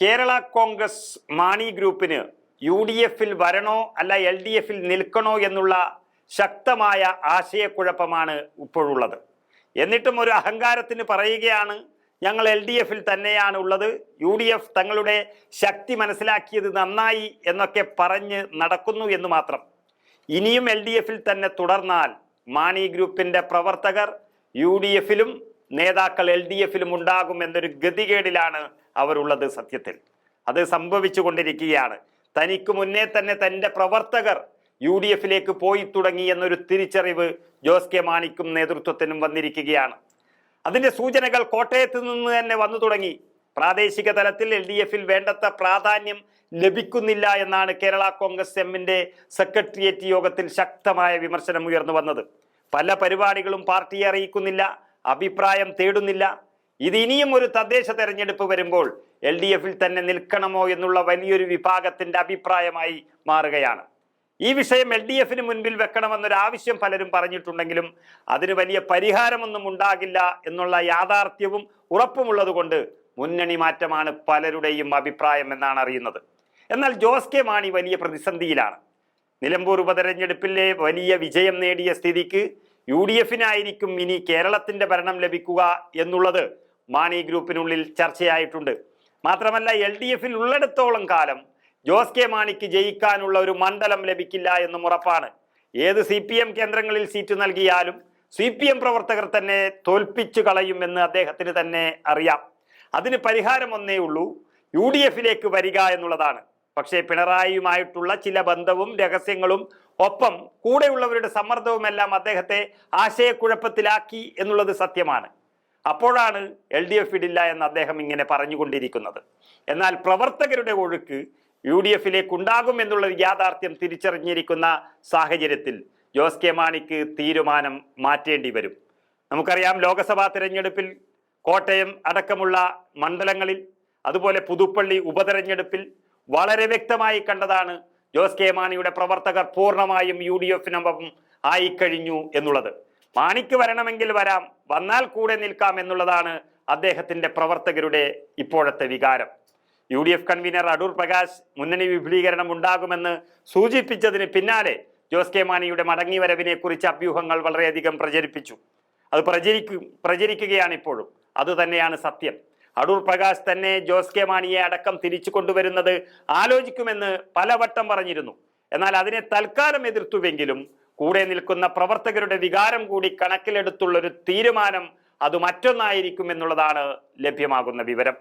കേരള കോൺഗ്രസ് മാണി ഗ്രൂപ്പിന് U D എഫിൽ വരണോ അല്ല എൽ ഡി എഫിൽ നിൽക്കണോ എന്നുള്ള ശക്തമായ ആശയക്കുഴപ്പമാണ് ഇപ്പോഴുള്ളത്. എന്നിട്ടും ഒരു അഹങ്കാരത്തിന് പറയുകയാണ് ഞങ്ങൾ എൽ ഡി എഫിൽ തന്നെയാണ് ഉള്ളത് യു ഡി എഫ് തങ്ങളുടെ ശക്തി മനസ്സിലാക്കിയത് നന്നായി എന്നൊക്കെ പറഞ്ഞ് നടക്കുന്നു എന്ന് മാത്രം. ഇനിയും എൽ ഡി എഫിൽ തന്നെ തുടർന്നാൽ മാണി ഗ്രൂപ്പിന്റെ പ്രവർത്തകർ യു ഡി എഫിലും നേതാക്കൾ എൽ ഡി എഫിലും ഉണ്ടാകും എന്നൊരു ഗതികേടിലാണ് അവരുള്ളത് സത്യത്തിൽ. അത് സംഭവിച്ചു കൊണ്ടിരിക്കുകയാണ് തനിക്ക് മുന്നേ തന്നെ തന്റെ പ്രവർത്തകർ യു ഡി എഫിലേക്ക് പോയി തുടങ്ങി എന്നൊരു തിരിച്ചറിവ് ജോസ് കെ മാണിക്കും നേതൃത്വത്തിനും വന്നിരിക്കുകയാണ്. അതിന്റെ സൂചനകൾ കോട്ടയത്ത് നിന്ന് തന്നെ വന്നു തുടങ്ങി. പ്രാദേശിക തലത്തിൽ എൽ ഡി എഫിൽ വേണ്ടത്ര പ്രാധാന്യം ലഭിക്കുന്നില്ല എന്നാണ് കേരള കോൺഗ്രസ് എമ്മിന്റെ സെക്രട്ടേറിയറ്റ് യോഗത്തിൽ ശക്തമായ വിമർശനം ഉയർന്നു വന്നത്. പല പരിപാടികളും പാർട്ടിയെ അറിയിക്കുന്നില്ല അഭിപ്രായം തേടുന്നില്ല ഇത് ഇനിയും ഒരു തദ്ദേശ തെരഞ്ഞെടുപ്പ് വരുമ്പോൾ എൽ ഡി എഫിൽ തന്നെ നിൽക്കണമോ എന്നുള്ള വലിയൊരു വിഭാഗത്തിന്റെ അഭിപ്രായമായി മാറുകയാണ്. ഈ വിഷയം എൽ ഡി എഫിന് മുൻപിൽ വെക്കണമെന്നൊരു ആവശ്യം പലരും പറഞ്ഞിട്ടുണ്ടെങ്കിലും അതിന് വലിയ പരിഹാരമൊന്നും ഉണ്ടാകില്ല എന്നുള്ള യാഥാർത്ഥ്യവും ഉറപ്പുമുള്ളതുകൊണ്ട് മുന്നണി മാറ്റമാണ് പലരുടെയും അഭിപ്രായം എന്നാണ് അറിയുന്നത്. എന്നാൽ ജോസ് കെ മാണി വലിയ പ്രതിസന്ധിയിലാണ്. നിലമ്പൂർ ഉപതെരഞ്ഞെടുപ്പിലെ വലിയ വിജയം നേടിയ സ്ഥിതിക്ക് യു ഡി എഫിനായിരിക്കും ഇനി കേരളത്തിന്റെ ഭരണം ലഭിക്കുക എന്നുള്ളത് മാണി ഗ്രൂപ്പിനുള്ളിൽ ചർച്ചയായിട്ടുണ്ട്. മാത്രമല്ല എൽ ഡി എഫിൽ ഉള്ളിടത്തോളം കാലം ജോസ് കെ മാണിക്ക് ജയിക്കാനുള്ള ഒരു മണ്ഡലം ലഭിക്കില്ല എന്നും ഉറപ്പാണ്. ഏത് സി പി എം കേന്ദ്രങ്ങളിൽ സീറ്റ് നൽകിയാലും സി പി എം പ്രവർത്തകർ തന്നെ തോൽപ്പിച്ചു കളയുമെന്ന് അദ്ദേഹത്തിന് തന്നെ അറിയാം. അതിന് പരിഹാരം ഒന്നേ ഉള്ളൂ യു ഡി എഫിലേക്ക് വരിക എന്നുള്ളതാണ്. പക്ഷേ പിണറായിയുമായിട്ടുള്ള ചില ബന്ധവും രഹസ്യങ്ങളും ഒപ്പം കൂടെയുള്ളവരുടെ സമ്മർദ്ദവുമെല്ലാം അദ്ദേഹത്തെ ആശയക്കുഴപ്പത്തിലാക്കി എന്നുള്ളത് സത്യമാണ്. അപ്പോഴാണ് എൽ ഡി എഫ് ഇടില്ല എന്ന് അദ്ദേഹം ഇങ്ങനെ പറഞ്ഞുകൊണ്ടിരിക്കുന്നത്. എന്നാൽ പ്രവർത്തകരുടെ ഒഴുക്ക് യു ഡി എഫിലേക്ക് ഉണ്ടാകും എന്നുള്ള യാഥാർത്ഥ്യം തിരിച്ചറിഞ്ഞിരിക്കുന്ന സാഹചര്യത്തിൽ ജോസ് കെ മാണിക്ക് തീരുമാനം മാറ്റേണ്ടി വരും. നമുക്കറിയാം ലോക്സഭാ തിരഞ്ഞെടുപ്പിൽ കോട്ടയം അടക്കമുള്ള മണ്ഡലങ്ങളിൽ അതുപോലെ പുതുപ്പള്ളി ഉപതെരഞ്ഞെടുപ്പിൽ വളരെ വ്യക്തമായി കണ്ടതാണ് ജോസ് കെ മാണിയുടെ പ്രവർത്തകർ പൂർണമായും യു ഡി എഫിനൊപ്പം ആയിക്കഴിഞ്ഞു എന്നുള്ളത്. മാണിക്ക് വരണമെങ്കിൽ വരാം വന്നാൽ കൂടെ നിൽക്കാം എന്നുള്ളതാണ് അദ്ദേഹത്തിന്റെ പ്രവർത്തകരുടെ ഇപ്പോഴത്തെ വികാരം. U D F convener Adoor Prakash മുന്നണി വിപുലീകരണം ഉണ്ടാകുമെന്ന് സൂചിപ്പിച്ചതിന് പിന്നാലെ ജോസ് കെ മാണിയുടെ മടങ്ങിവരവിനെ കുറിച്ച് അഭ്യൂഹങ്ങൾ വളരെയധികം പ്രചരിപ്പിച്ചു. അത് പ്രചരിക്കും പ്രചരിക്കുകയാണ് ഇപ്പോഴും. അതുതന്നെയാണ് സത്യം. അടൂർ പ്രകാശ് തന്നെ ജോസ് കെ മാണിയെ അടക്കം തിരിച്ചു കൊണ്ടുവരുന്നത് ആലോചിക്കുമെന്ന് പലവട്ടം പറഞ്ഞിരുന്നു. എന്നാൽ അതിനെ തൽക്കാലം എതിർത്തുവെങ്കിലും കൂടെ നിൽക്കുന്ന പ്രവർത്തകരുടെ വികാരം കൂടി കണക്കിലെടുത്തുള്ളൊരു തീരുമാനം അത് മറ്റൊന്നായിരിക്കും എന്നുള്ളതാണ് ലഭ്യമാകുന്ന വിവരം.